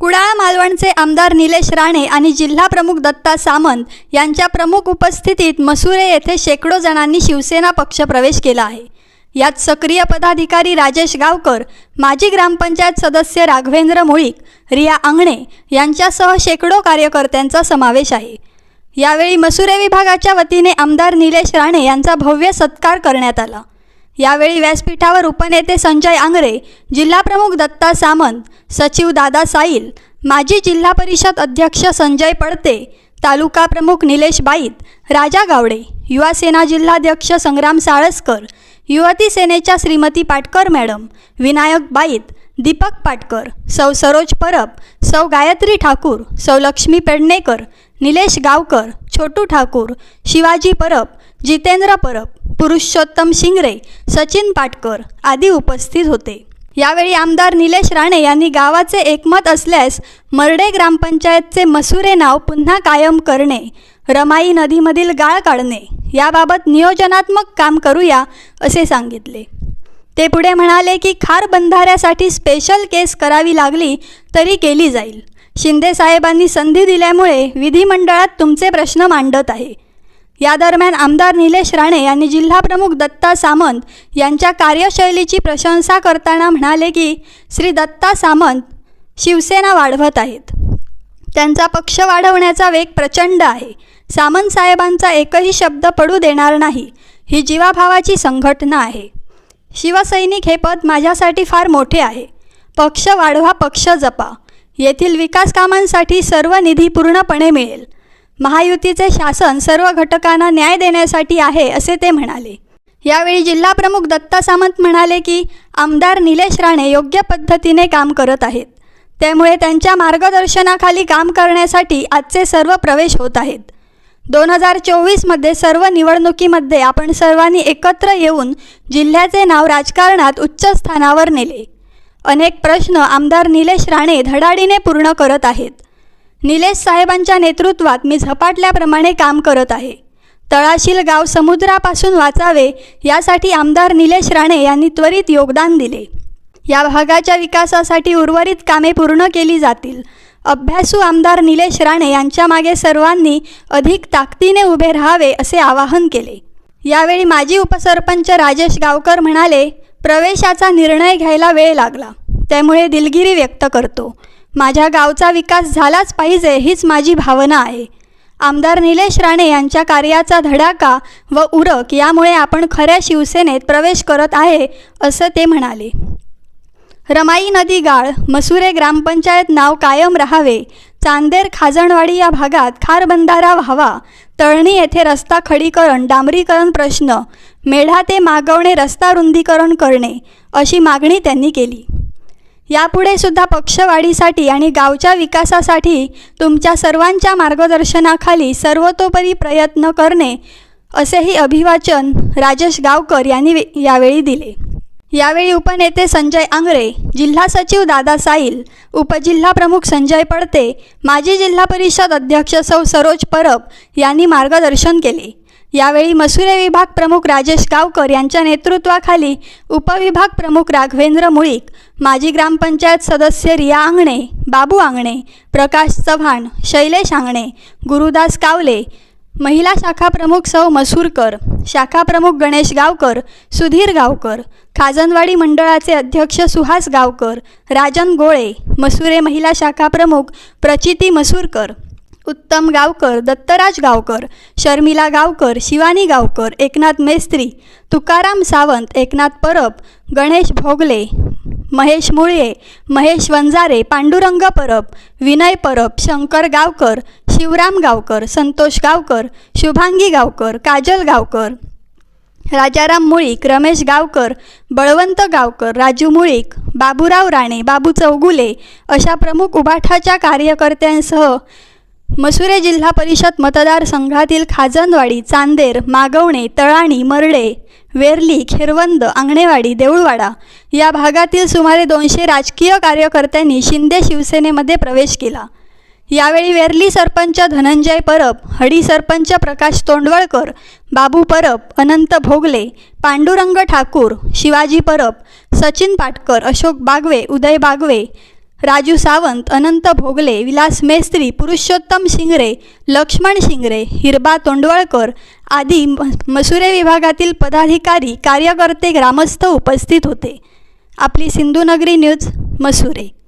कुडाळ मालवणचे आमदार निलेश राणे आणि जिल्हा प्रमुख दत्ता सामंत यांच्या प्रमुख उपस्थितीत मसुरे येथे शेकडो जणांनी शिवसेना पक्षप्रवेश केला आहे. यात सक्रिय पदाधिकारी राजेश गावकर माजी ग्रामपंचायत सदस्य राघवेंद्र मुळीक रिया अंगणे यांच्यासह शेकडो कार्यकर्त्यांचा समावेश आहे. यावेळी मसुरे विभागाच्या वतीने आमदार निलेश राणे यांचा भव्य सत्कार करण्यात आला. यावेळी व्यासपीठावर उपनेते संजय आंगरे जिल्हाप्रमुख दत्ता सामंत सचिव दादा साईल माजी जिल्हा परिषद अध्यक्ष संजय पडते तालुका प्रमुख निलेश बाईत राजा गावडे युवा सेना जिल्हाध्यक्ष संग्राम साळसकर युवती सेनेच्या श्रीमती पाटकर मॅडम विनायक बाईत दीपक पाटकर सौ सरोज परब सौ गायत्री ठाकूर सौ लक्ष्मी पेडणेकर निलेश गावकर छोटू ठाकूर शिवाजी परब जितेंद्र परब पुरुषोत्तम शिंगरे सचिन पाटकर आदी उपस्थित होते. यावेळी आमदार निलेश राणे यांनी गावाचे एकमत असल्यास मर्डे ग्रामपंचायतचे मसुरे नाव पुन्हा कायम करणे रमाई नदीमधील गाळ काढणे याबाबत नियोजनात्मक काम करूया असे सांगितले. ते पुढे म्हणाले की खार बंधाऱ्यासाठी स्पेशल केस करावी लागली तरी केली जाईल. शिंदे साहेबांनी संधी दिल्यामुळे विधिमंडळात तुमचे प्रश्न मांडत आहे. या दरम्यान आमदार निलेश राणे यांनी जिल्हाप्रमुख दत्ता सामंत यांच्या कार्यशैलीची प्रशंसा करताना म्हणाले की श्री दत्ता सामंत शिवसेना वाढवत आहेत. त्यांचा पक्ष वाढवण्याचा वेग प्रचंड आहे. सामंत साहेबांचा एकही शब्द पडू देणार नाही. ही जीवाभावाची संघटना आहे. शिवसैनिक हे पद माझ्यासाठी फार मोठे आहे. पक्ष वाढवा पक्ष जपा. येथील विकास कामांसाठी सर्व निधी पूर्णपणे मिळेल. महायुतीचे शासन सर्व घटकांना न्याय देण्यासाठी आहे असे ते म्हणाले. यावेळी जिल्हाप्रमुख दत्ता सामंत म्हणाले की आमदार निलेश राणे योग्य पद्धतीने काम करत आहेत. त्यामुळे त्यांच्या मार्गदर्शनाखाली काम करण्यासाठी आजचे सर्व प्रवेश होत आहेत. दोन हजार चोवीसमध्ये सर्व निवडणुकीमध्ये आपण सर्वांनी एकत्र येऊन जिल्ह्याचे नाव राजकारणात उच्च स्थानावर नेले. अनेक प्रश्न आमदार निलेश राणे धडाडीने पूर्ण करत आहेत. निलेश साहेबांच्या नेतृत्वात मी झपाटल्याप्रमाणे काम करत आहे. तळाशील गाव समुद्रापासून वाचावे यासाठी आमदार निलेश राणे यांनी त्वरित योगदान दिले. या भागाच्या विकासासाठी उर्वरित कामे पूर्ण केली जातील. अभ्यासू आमदार निलेश राणे यांच्या मागे सर्वांनी अधिक ताकदीने उभे राहावे असे आवाहन केले. यावेळी माजी उपसरपंच राजेश गावकर म्हणाले प्रवेशाचा निर्णय घ्यायला वेळ लागला. त्यामुळे दिलगिरी व्यक्त करतो. माझ्या गावचा विकास झालाच पाहिजे हीच माझी भावना आहे. आमदार निलेश राणे यांच्या कार्याचा धडाका व उरक यामुळे आपण खऱ्या शिवसेनेत प्रवेश करत आहे असं ते म्हणाले. रमाई नदी गाळ मसुरे ग्रामपंचायत नाव कायम राहावे चांदेर खाजणवाडी या भागात खार बंधारा व्हावा तळणी येथे रस्ता खडीकरण डांबरीकरण प्रश्न मेढा ते मागवणे रस्ता रुंदीकरण करणे अशी मागणी त्यांनी केली. यापुढे सुद्धा पक्षवाढीसाठी आणि गावच्या विकासासाठी तुमच्या सर्वांच्या मार्गदर्शनाखाली सर्वतोपरी प्रयत्न करणे असेही अभिवाचन राजेश गावकर यांनी यावेळी दिले. यावेळी उपनेते संजय आंगरे जिल्हा सचिव दादा साईल उपजिल्हा प्रमुख संजय पडते माजी जिल्हा परिषद अध्यक्ष सौ सरोज परब यांनी मार्गदर्शन केले. यावेळी मसुरे विभाग प्रमुख राजेश गावकर यांच्या नेतृत्वाखाली उपविभाग प्रमुख राघवेंद्र मुळीक माजी ग्रामपंचायत सदस्य रिया आंगणे बाबू आंगणे प्रकाश चव्हाण शैलेश आंगणे गुरुदास कावले महिला शाखा प्रमुख सौ मसूरकर शाखा प्रमुख गणेश गावकर सुधीर गावकर खाजनवाडी मंडळाचे अध्यक्ष सुहास गावकर राजन गोळे मसुरे महिला शाखा प्रमुख प्रचिती मसूरकर उत्तम गावकर दत्तराज गावकर शर्मिला गावकर शिवानी गावकर एकनाथ मेस्त्री तुकाराम सावंत एकनाथ परब गणेश भोगले महेश मुळये महेश वंजारे पांडुरंग परब विनय परब शंकर गावकर शिवराम गावकर संतोष गावकर शुभांगी गावकर काजल गावकर राजाराम मुळीक रमेश गावकर बळवंत गावकर राजू मुळीक बाबूराव राणे बाबू चौगुले अशा प्रमुख उबाठाच्या कार्यकर्त्यांसह मसुरे जिल्हा परिषद मतदारसंघातील खाजनवाडी चांदेर मागवणे तळाणी मर्डे वेरली खेरवंद आंगणेवाडी देऊळवाडा या भागातील सुमारे दोनशे राजकीय कार्यकर्त्यांनी शिंदे शिवसेनेमध्ये प्रवेश केला. यावेळी वेरली सरपंच धनंजय परब हडी सरपंच प्रकाश तोंडवळकर बाबू परब अनंत भोगले पांडुरंग ठाकूर शिवाजी परब सचिन पाटकर अशोक बागवे उदय बागवे राजू सावंत अनंत भोगले विलास मेस्त्री पुरुषोत्तम शिंगरे लक्ष्मण शिंगरे हिरबा तोंडवळकर आदी म- मसुरे विभागातील पदाधिकारी कार्यकर्ते ग्रामस्थ उपस्थित होते. आपली सिंधुनगरी न्यूज मसुरे.